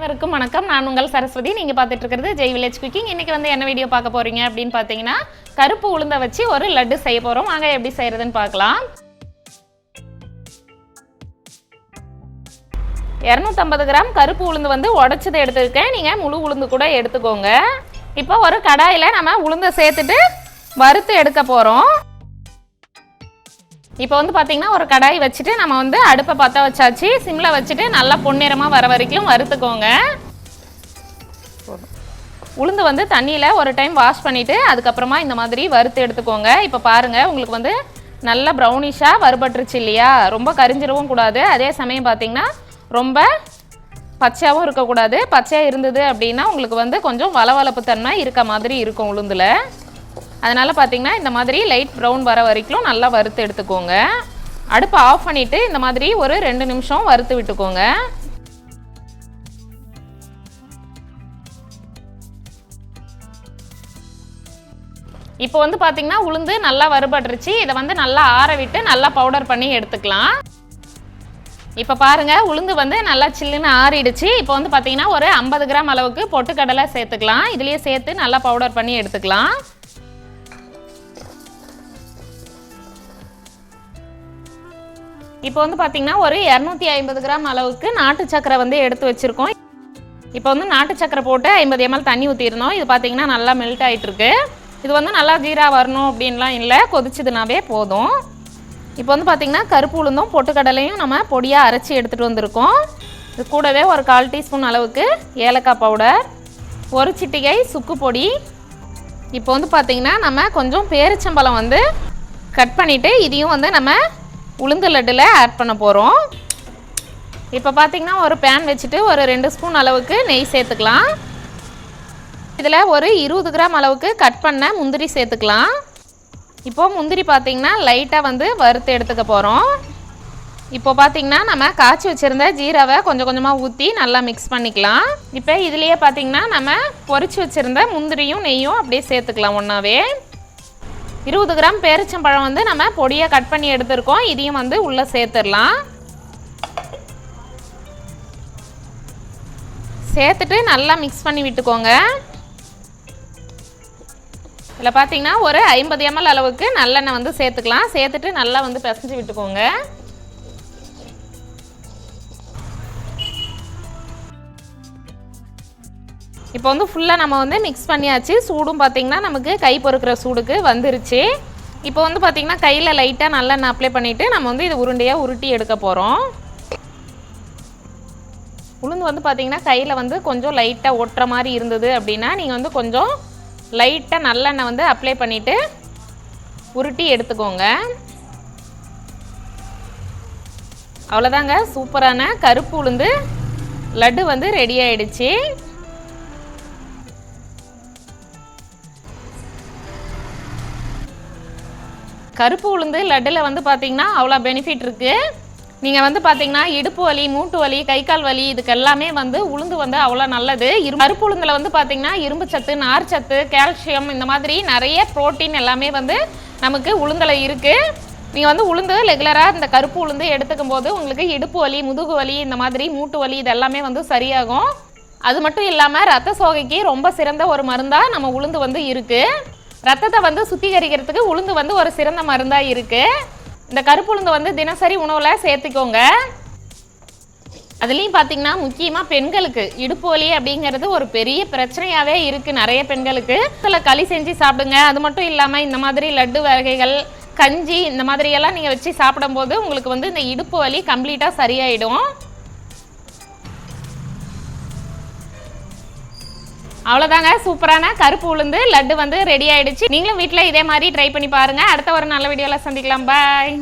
அனைவருக்கும் வணக்கம். நான் உங்கள் சரஸ்வதி. நீங்கள் பார்த்துட்டு இருக்கிறது ஜெய் வில்லேஜ் குக்கிங் இன்றைக்கி வந்து என்ன வீடியோ பார்க்க போகிறீங்க அப்படின்னு பார்த்தீங்கன்னா கருப்பு உளுந்தை வச்சு ஒரு லட்டு செய்ய போகிறோம் வாங்க எப்படி செய்கிறதுன்னு பார்க்கலாம். இரநூத்தம்பது கிராம் கருப்பு உளுந்து வந்து உடச்சதை எடுத்துருக்கேன். நீங்கள் முழு உளுந்து கூட எடுத்துக்கோங்க. இப்போ ஒரு கடாயில் நம்ம உளுந்தை சேர்த்துட்டு வறுத்து எடுக்க போகிறோம் இப்போ வந்து பார்த்தீங்கன்னா ஒரு கடாய் வச்சுட்டு நம்ம வந்து அடுப்பை பற்ற வச்சாச்சு. சிம்மில் வச்சுட்டு நல்லா பொன்னிறமாக வர வரைக்கும் வறுத்துக்கோங்க. உளுந்து வந்து தண்ணியில் ஒரு டைம் வாஷ் பண்ணிவிட்டு அதுக்கப்புறமா இந்த மாதிரி வறுத்து எடுத்துக்கோங்க. இப்போ பாருங்கள் உங்களுக்கு வந்து நல்ல ப்ரௌனிஷாக வறுபட்டுருச்சு இல்லையா? ரொம்ப கரிஞ்சிடவும் கூடாது. அதே சமயம் பார்த்தீங்கன்னா ரொம்ப பச்சையாகவும் இருக்கக்கூடாது. பச்சையாக இருந்தது அப்படின்னா உங்களுக்கு வந்து கொஞ்சம் வளவளப்பு தன்மை இருக்க மாதிரி இருக்கும் உளுந்தில். அதனால் பார்த்தீங்கன்னா இந்த மாதிரி லைட் ப்ரௌன் வர வரைக்கும் நல்லா வறுத்து எடுத்துக்கோங்க. அடுப்பை ஆஃப் பண்ணிவிட்டு இந்த மாதிரி ஒரு ரெண்டு நிமிஷம் வறுத்து விட்டுக்கோங்க. இப்போ வந்து பார்த்தீங்கன்னா உளுந்து நல்லா வறுபட்டுருச்சு. இதை வந்து நல்லா ஆற விட்டு நல்லா பவுடர் பண்ணி எடுத்துக்கலாம். இப்போ பாருங்க உளுந்து வந்து நல்லா சில்லுன்னு ஆறிடுச்சு. இப்போ வந்து பார்த்தீங்கன்னா ஒரு ஐம்பது கிராம் அளவுக்கு பொட்டுக்கடலை சேர்த்துக்கலாம். இதுலேயே சேர்த்து நல்லா பவுடர் பண்ணி எடுத்துக்கலாம். இப்போ வந்து பார்த்தீங்கன்னா ஒரு இரநூத்தி ஐம்பது கிராம் அளவுக்கு நாட்டு சக்கரை வந்து எடுத்து வச்சுருக்கோம். இப்போ வந்து நாட்டு சக்கரை போட்டு ஐம்பது எம்எல் தண்ணி ஊற்றிருந்தோம் இது பார்த்தீங்கன்னா நல்லா மெல்ட் ஆகிட்டுருக்கு இது வந்து நல்லா ஜீரா வரணும் அப்படின்லாம் இல்லை கொதிச்சதுனாவே போதும். இப்போ வந்து பார்த்திங்கன்னா கருப்பு உளுந்தும் பொட்டுக்கடலையும் நம்ம பொடியாக அரைச்சி எடுத்துகிட்டு வந்திருக்கோம். இது கூடவே ஒரு கால் டீஸ்பூன் அளவுக்கு ஏலக்காய் பவுடர் ஒரு சிட்டிகை சுக்கு பொடி. இப்போ வந்து பார்த்திங்கன்னா நம்ம கொஞ்சம் பேரிச்சம்பழம் வந்து கட் பண்ணிவிட்டு இதையும் வந்து நம்ம உளுந்து லட்டில் ஆட் பண்ண போகிறோம் இப்போ பார்த்தீங்கன்னா ஒரு பேன் வச்சுட்டு ஒரு ரெண்டு ஸ்பூன் அளவுக்கு நெய் சேர்த்துக்கலாம். இதில் ஒரு இருபது கிராம் அளவுக்கு கட் பண்ண முந்திரி சேர்த்துக்கலாம். இப்போது முந்திரி பார்த்தீங்கன்னா லைட்டாக வந்து வறுத்து எடுத்துக்க போகிறோம் இப்போ பார்த்தீங்கன்னா நம்ம காய்ச்சி வச்சுருந்த ஜீராவை கொஞ்சம் கொஞ்சமாக ஊற்றி நல்லா மிக்ஸ் பண்ணிக்கலாம். இப்போ இதுலேயே பார்த்தீங்கன்னா நம்ம பொறிச்சு வச்சுருந்த முந்திரியும் நெய்யும் அப்படியே சேர்த்துக்கலாம் ஒன்றாவே இருபது கிராம் பேரிச்சம்பழம் வந்து நம்ம பொடியாக கட் பண்ணி எடுத்திருக்கோம். இதையும் வந்து உள்ளே சேர்த்துடலாம். சேர்த்துட்டு நல்லா மிக்ஸ் பண்ணி விட்டுக்கோங்க. இதில் பார்த்தீங்கன்னா ஒரு ஐம்பது எம்எல் அளவுக்கு நல்லெண்ணெய் வந்து சேர்த்துக்கலாம். சேர்த்துட்டு நல்லா வந்து பிசைஞ்சு விட்டுக்கோங்க. இப்போ வந்து ஃபுல்லாக நம்ம வந்து மிக்ஸ் பண்ணியாச்சு. சூடும் பார்த்திங்கன்னா நமக்கு கை பொறுக்கிற சூடுக்கு வந்துருச்சு. இப்போ வந்து பார்த்திங்கன்னா கையில் லைட்டாக நல்லெண்ணெய் அப்ளை பண்ணிவிட்டு நம்ம வந்து இது உருண்டையாக உருட்டி எடுக்க போகிறோம் உளுந்து வந்து பார்த்திங்கன்னா கையில் வந்து கொஞ்சம் லைட்டாக ஒட்டுற மாதிரி இருந்தது அப்படின்னா நீங்கள் வந்து கொஞ்சம் லைட்டாக நல்லெண்ணெய் வந்து அப்ளை பண்ணிவிட்டு உருட்டி எடுத்துக்கோங்க. அவ்வளோதாங்க சூப்பரான கருப்பு உளுந்து லட்டு வந்து ரெடி ஆயிடுச்சு. கருப்பு உளுந்து லட்டில் வந்து பார்த்தீங்கன்னா அவ்வளோ பெனிஃபிட் இருக்குது நீங்கள் வந்து பார்த்தீங்கன்னா இடுப்பு வலி மூட்டு வலி கை கால் வலி இதுக்கு எல்லாமே வந்து உளுந்து வந்து அவ்வளோ நல்லது. இரு கருப்பு உளுந்தில் வந்து பார்த்தீங்கன்னா இரும்பு சத்து நார் சத்து கால்சியம் இந்த மாதிரி நிறைய புரோட்டீன் எல்லாமே வந்து நமக்கு உளுந்தில் இருக்குது நீங்கள் வந்து உளுந்து ரெகுலராக இந்த கருப்பு உளுந்து எடுத்துக்கும் போது உங்களுக்கு இடுப்பு வலி முதுகு வலி இந்த மாதிரி மூட்டு வலி இது எல்லாமே வந்து சரியாகும். அது மட்டும் இல்லாமல் ரத்த சோகைக்கு ரொம்ப சிறந்த ஒரு மருந்தாக நம்ம உளுந்து வந்து இருக்குது ரத்தத்தை வந்து சுத்திகரிக்கிறதுக்கு உளுந்து வந்து ஒரு சிறந்த மருந்தாக இருக்குது இந்த கருப்பு உளுந்து வந்து தினசரி உணவில் சேர்த்துக்கோங்க. அதுலேயும் பார்த்தீங்கன்னா முக்கியமாக பெண்களுக்கு இடுப்பு வலி அப்படிங்கிறது ஒரு பெரிய பிரச்சனையாகவே இருக்குது நிறைய பெண்களுக்கு. சில களி செஞ்சு சாப்பிடுங்க. அது மட்டும் இல்லாமல் இந்த மாதிரி லட்டு வகைகள் கஞ்சி இந்த மாதிரியெல்லாம் நீங்கள் வச்சு சாப்பிடும்போது உங்களுக்கு வந்து இந்த இடுப்பு வலி கம்ப்ளீட்டாக சரியாயிடும். அவ்வளோதாங்க சூப்பரான கருப்பு உளுந்து லட்டு வந்து ரெடி ஆயிடுச்சு. நீங்களும் வீட்டில் இதே மாதிரி ட்ரை பண்ணி பாருங்கள் அடுத்த ஒரு நல்ல வீடியோவில் சந்திக்கலாம். பாய்